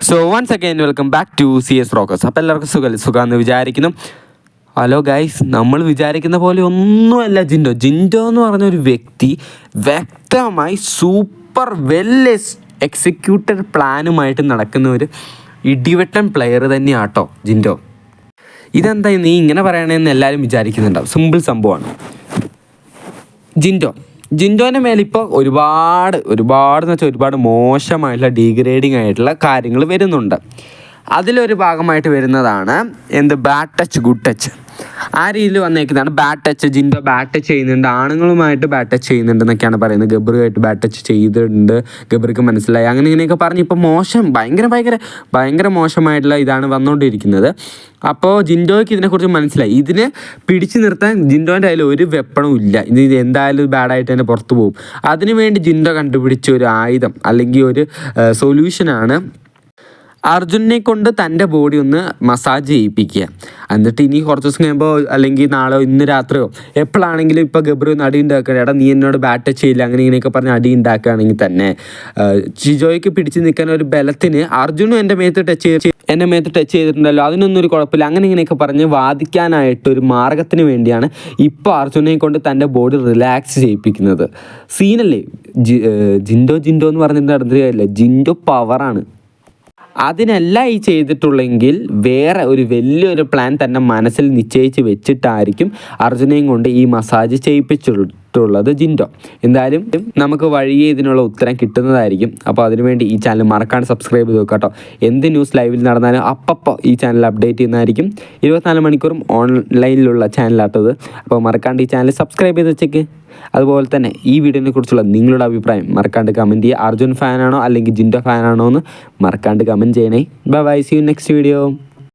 So once again welcome back to C S rockers അപ്പോൾ എല്ലാവർക്കും സുഖം സുഖമെന്ന് വിചാരിക്കുന്നു. ഹലോ ഗൈസ് നമ്മൾ വിചാരിക്കുന്ന പോലെ ഒന്നുമല്ല ജിൻഡോ. ജിൻഡോ എന്ന് പറഞ്ഞ ഒരു വ്യക്തി വ്യക്തമായി സൂപ്പർ വെൽ എക്സിക്യൂട്ടഡ് പ്ലാനുമായിട്ട് നടക്കുന്ന ഒരു ഇടിവെട്ടൻ പ്ലെയർ തന്നെയാട്ടോ ജിൻഡോ. ഇതെന്താ നീ ഇങ്ങനെ പറയണമെന്ന് എല്ലാവരും വിചാരിക്കുന്നുണ്ടാവും. സിമ്പിൾ സംഭവമാണ് ജിൻഡോ ജിൻഡോന്റെ മേലെ ഇപ്പോൾ ഒരുപാട് ഒരുപാട് എന്ന് വെച്ചാൽ ഒരുപാട് മോശമായിട്ടുള്ള ഡീഗ്രേഡിങ് ആയിട്ടുള്ള കാര്യങ്ങൾ വരുന്നുണ്ട്. അതിലൊരു ഭാഗമായിട്ട് വരുന്നതാണ് എന്ത്? ബാഡ് ടച്ച് ഗുഡ് ടച്ച് ആ രീതിയിൽ വന്നേക്കുന്നതാണ്. ബാറ്റ് ടച്ച് ജിൻഡോ ബാറ്റ് ടച്ച് ചെയ്യുന്നുണ്ട്. ആണുങ്ങളുമായിട്ട് ബാറ്റ് ടച്ച് ചെയ്യുന്നുണ്ട് എന്നൊക്കെയാണ് പറയുന്നത്. ഗബ്രുമായിട്ട് ബാറ്റ് ടച്ച് ചെയ്തിട്ടുണ്ട്. ഗബ്രിക്ക് മനസ്സിലായി. അങ്ങനെ ഇങ്ങനെയൊക്കെ പറഞ്ഞ് ഇപ്പോൾ മോശം ഭയങ്കര ഭയങ്കര ഭയങ്കര മോശമായിട്ടുള്ള ഇതാണ് വന്നുകൊണ്ടിരിക്കുന്നത് അപ്പോൾ ജിൻഡോയ്ക്ക് ഇതിനെക്കുറിച്ച് മനസ്സിലായി. ഇതിനെ പിടിച്ചു നിർത്താൻ ജിൻഡോന്റെ അതിൽ ഒരു വെപ്പണവും ഇല്ല. ഇത് എന്തായാലും ബാഡായിട്ട് തന്നെ പുറത്തു പോകും. അതിനുവേണ്ടി ജിൻഡോ കണ്ടുപിടിച്ച ഒരു ആയുധം അല്ലെങ്കിൽ ഒരു സൊല്യൂഷനാണ് അർജുനെ കൊണ്ട് തന്റെ ബോഡി ഒന്ന് മസാജ് ചെയ്യിപ്പിക്കുക. എന്നിട്ട് ഇനി കുറച്ച് ദിവസം കഴിയുമ്പോൾ അല്ലെങ്കിൽ നാളെ ഇന്ന് രാത്രിയോ എപ്പോഴാണെങ്കിലും ഇപ്പോൾ ഗബ്രു അടി ഉണ്ടാക്കുക. എടാ നീ എന്നോട് ബാറ്റ് ചെയ്യില്ല അങ്ങനെ ഇങ്ങനെയൊക്കെ പറഞ്ഞ് അടി ഉണ്ടാക്കുകയാണെങ്കിൽ തന്നെ. ആ, ജിജോയ്ക്ക് പിടിച്ച് നിൽക്കാൻ ഒരു ബലത്തിന് അർജുനും എന്റെ മേത്ത് ടച്ച് ചെയ്ത് എന്റെ മേത്ത് ടച്ച് ചെയ്തിട്ടുണ്ടല്ലോ. അതിനൊന്നും ഒരു കുഴപ്പമില്ല. അങ്ങനെ ഇങ്ങനെയൊക്കെ പറഞ്ഞ് വാദിക്കാനായിട്ട് ഒരു മാർഗത്തിന് വേണ്ടിയാണ് ഇപ്പോൾ അർജുനെ കൊണ്ട് തന്റെ ബോഡി റിലാക്സ് ചെയ്യിപ്പിക്കുന്നത്. സീനല്ലേ ജിൻഡോ ജിൻഡോ എന്ന് പറഞ്ഞിട്ട് നടന്നിട്ട് കാര്യമില്ല ജിൻഡോ പവറാണ് അതിനല്ല ഈ ചെയ്തിട്ടുള്ളെങ്കിൽ വേറെ ഒരു വലിയൊരു പ്ലാൻ തന്നെ മനസ്സിൽ നിശ്ചയിച്ച് വെച്ചിട്ടായിരിക്കും അർജുനയും കൊണ്ട് ഈ മസാജ് ചെയ്യിപ്പിച്ചിട്ടുള്ളത് ജിൻഡോ. എന്തായാലും നമുക്ക് വഴിയെ ഇതിനുള്ള ഉത്തരം കിട്ടുന്നതായിരിക്കും. അപ്പോൾ അതിനുവേണ്ടി ഈ ചാനൽ മറക്കാണ്ട് സബ്സ്ക്രൈബ് ചെയ്ത് വെക്കാം കേട്ടോ എന്ത് ന്യൂസ് ലൈവിൽ നടന്നാലും അപ്പപ്പോൾ ഈ ചാനൽ അപ്ഡേറ്റ് ചെയ്യുന്നതായിരിക്കും. ഇരുപത്തിനാല് മണിക്കൂറും ഓൺലൈനിലുള്ള ചാനലാട്ടത് അപ്പോൾ മറക്കാണ്ട് ഈ ചാനൽ സബ്സ്ക്രൈബ് ചെയ്ത് വെച്ചേക്ക്. അതുപോലെ തന്നെ ഈ വീഡിയോനെ കുറിച്ചുള്ള നിങ്ങളുടെ അഭിപ്രായം മറക്കാണ്ട് കമന്റ് ചെയ്യുക. അർജുൻ ഫാനാണോ അല്ലെങ്കിൽ ജിൻഡോ ഫാനാണോ എന്ന് മറക്കാണ്ട് കമന്റ് ചെയ്യണേ. Bye see you next video